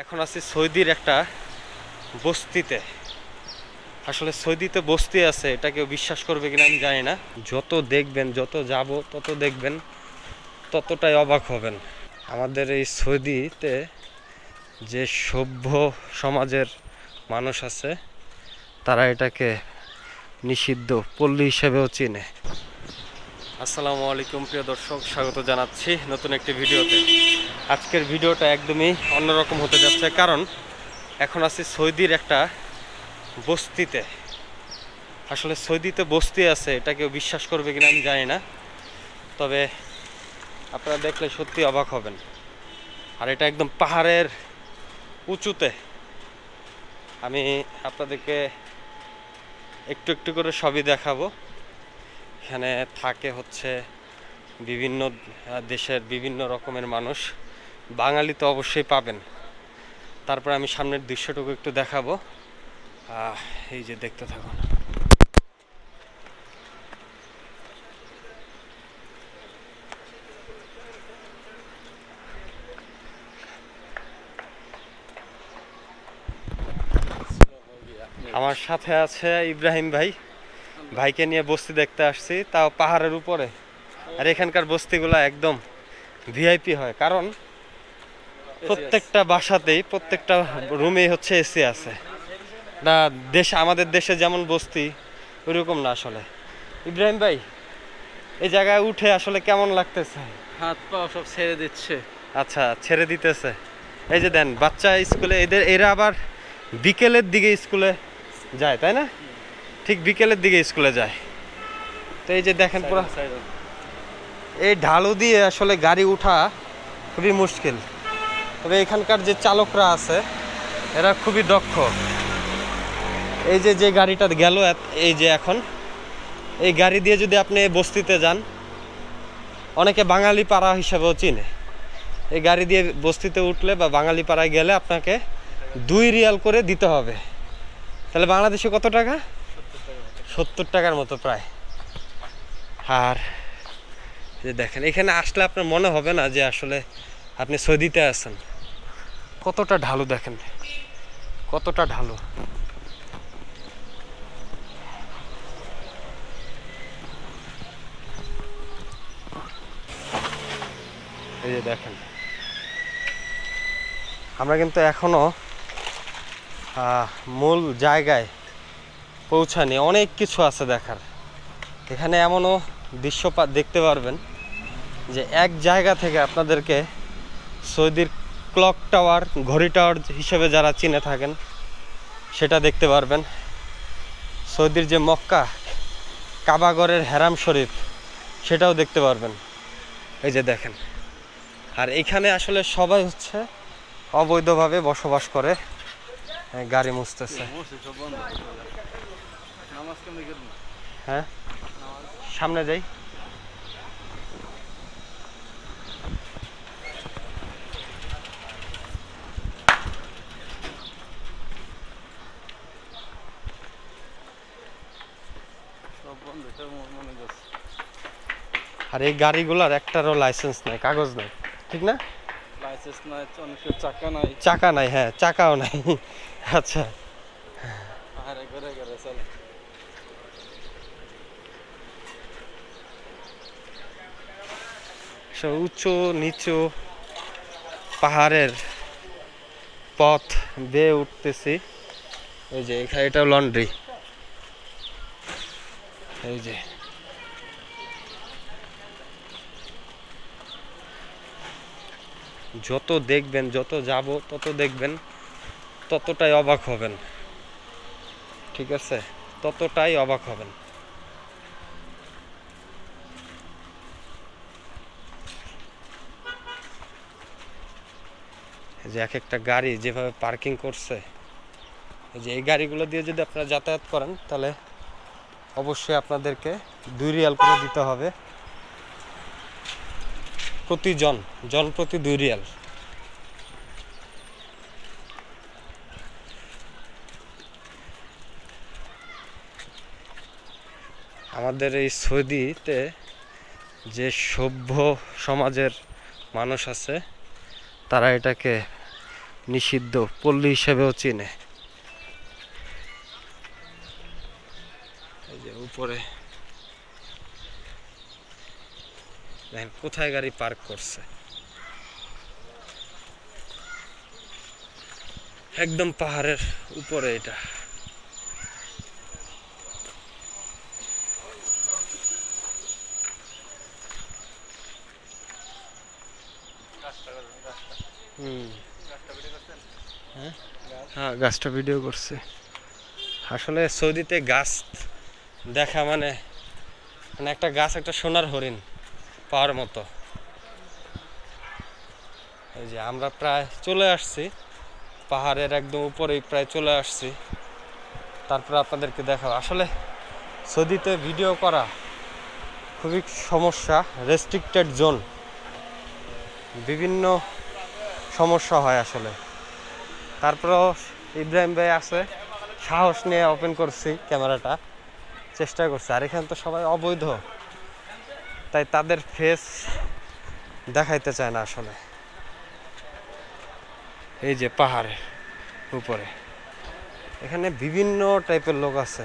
এখন আছি সৌদির একটা বস্তিতে। আসলে সৌদিতে বস্তি আছে, এটা কেউ বিশ্বাস করবে কিনা আমি জানি না। যত দেখবেন, যত যাব, তত দেখবেন, ততটাই অবাক হবেন। আমাদের এই সৌদিতে যে সভ্য সমাজের মানুষ আছে, তারা এটাকে নিষিদ্ধ পল্লী হিসেবেও চিনে। আসসালামু আলাইকুম, প্রিয় দর্শক, স্বাগত জানাচ্ছি নতুন একটি ভিডিওতে। আজকের ভিডিওটা একদমই অন্যরকম হতে যাচ্ছে, কারণ এখন আছি সৌদির একটা বস্তিতে। আসলে সৌদিতে বস্তি আছে এটা কেউ বিশ্বাস করবে কিনা আমি জানি না। তবে আপনারা দেখলে সত্যি অবাক হবেন। আর এটা একদম পাহাড়ের উঁচুতে। আমি আপনাদেরকে একটু একটু করে সবই দেখাবো। এখানে থাকে হচ্ছে বিভিন্ন দেশের বিভিন্ন রকমের মানুষ। বাঙালি তো অবশ্যই পাবেন। তারপর আমি সামনের দৃশ্যটুকু একটু দেখাবো। এই যে দেখতে থাকুন। আমার সাথে আছে ইব্রাহিম ভাই। ভাইকে নিয়ে বস্তি দেখতে আসছি, তাও পাহাড়ের উপরে। আর এখানকার বস্তিগুলো একদম ভিআইপি হয়। কারণ প্রত্যেকটা বাসাতেই প্রত্যেকটা রুমেই হচ্ছে এসি আছে। না দেশ আমাদের দেশে যেমন বস্তি ওইরকম না আসলে। ইব্রাহিম ভাই এই জায়গায় উঠে আসলে কেমন লাগতেছে? হাত পা সব ছেড়ে দিচ্ছে। আচ্ছা ছেড়ে দিতেছে। এই যে দেন বাচ্চা স্কুলে এদের এরা আবার বিকেলের দিকে স্কুলে যায় তাই না? ঠিক বিকেলের দিকে স্কুলে যায়। তো এই যে দেখেন পুরো এই ঢালু দিয়ে আসলে গাড়ি উঠা খুবই মুশকিল। তবে এখানকার যে চালকরা আছে, এরা খুবই দক্ষ। এই যে যে গাড়িটা গেল এই যে এখন, এই গাড়ি দিয়ে যদি আপনি বস্তিতে যান, অনেকে বাঙালি পাড়া হিসাবেও চিনে। এই গাড়ি দিয়ে বস্তিতে উঠলে বা বাঙালি পাড়ায় গেলে আপনাকে দুই রিয়াল করে দিতে হবে। তাহলে বাংলাদেশে কত টাকা? সত্তর টাকার মতো প্রায়। আর যে দেখেন, এখানে আসলে আপনার মনে হবে না যে আসলে আপনি সৌদিতে আছেন। কতটা ঢালু দেখেন? কতটা ঢালু? এই যে দেখেন। আমরা কিন্তু এখনও মূল জায়গায় পৌঁছানি অনেক কিছু আছে দেখার। এখানে এমনও দৃশ্যপাত দেখতে পারবেন যে এক জায়গা থেকে আপনাদেরকে সৌদির ক্লক টাওয়ার, ঘড়ি টাওয়ার হিসেবে যারা চিনে থাকেন, সেটা দেখতে পারবেন। সৌদির যে মক্কা, কাবাগরের হেরাম শরীফ, সেটাও দেখতে পারবেন। এই যে দেখেন। আর এখানে আসলে সবাই হচ্ছে অবৈধভাবে বসবাস করে। গাড়ি মুছতেছে। হ্যাঁ? সামনে যাই সব বন্ধ সব মনে- মনে করছে আর এই গাড়িগুলোর একটারও লাইসেন্স নাই কাগজ নাই ঠিক না? লাইসেন্স নাই অনেকের চাকা নাই। চাকা নাই হ্যাঁ চাকাও নাই আচ্ছা। পাহাড়ে ঘুরে ঘুরে চলে। উঁচু নিচু পাহাড়ের পথ বেয়ে উঠতেছি। এই যে এখানে এটা লন্ড্রি এই যে। যত দেখবেন, যত যাব, তত দেখবেন, ততটাই অবাক হবেন। ঠিক আছে? ততটাই অবাক হবেন। যে এক একটা গাড়ি যেভাবে পার্কিং করছে যে এই গাড়িগুলো দিয়ে যদি আপনারা যাতায়াত করেন, তাহলে অবশ্যই আপনাদেরকে দুই রিয়াল করে দিতে হবে। প্রতি জন জন প্রতি দুই রিয়াল। আমাদের এই সৌদিতে যে সভ্য সমাজের মানুষ আছে, তারা এটাকে নিষিদ্ধ পল্লী হিসেবেও চিনে। এই যে উপরে দেখেন, কোথায় গাড়ি পার্ক করছে? একদম পাহাড়ের উপরে এটা। হ্যাঁ গাছটা ভিডিও করছে। আসলে সৌদিতে গাছ দেখা মানে মানে একটা গাছ, একটা সোনার হরিণ। পাওয়ার মতো। এই যে আমরা প্রায় চলে আসছি। পাহাড়ের একদম উপরেই প্রায় চলে আসছি। তারপর আপনাদেরকে দেখাবো। আসলে সৌদিতে ভিডিও করা খুবই সমস্যা রেস্ট্রিক্টেড জোন বিভিন্ন সমস্যা হয় আসলে। তারপরেও ইব্রাহিম ভাই আছে। সাহস নিয়ে ওপেন করছি ক্যামেরাটা। চেষ্টা করছি। আর এখানে তো সবাই অবৈধ। তাই তাদের ফেস দেখাইতে চায় না আসলে। এই যে পাহাড়ে, উপরে। এখানে বিভিন্ন টাইপের লোক আছে।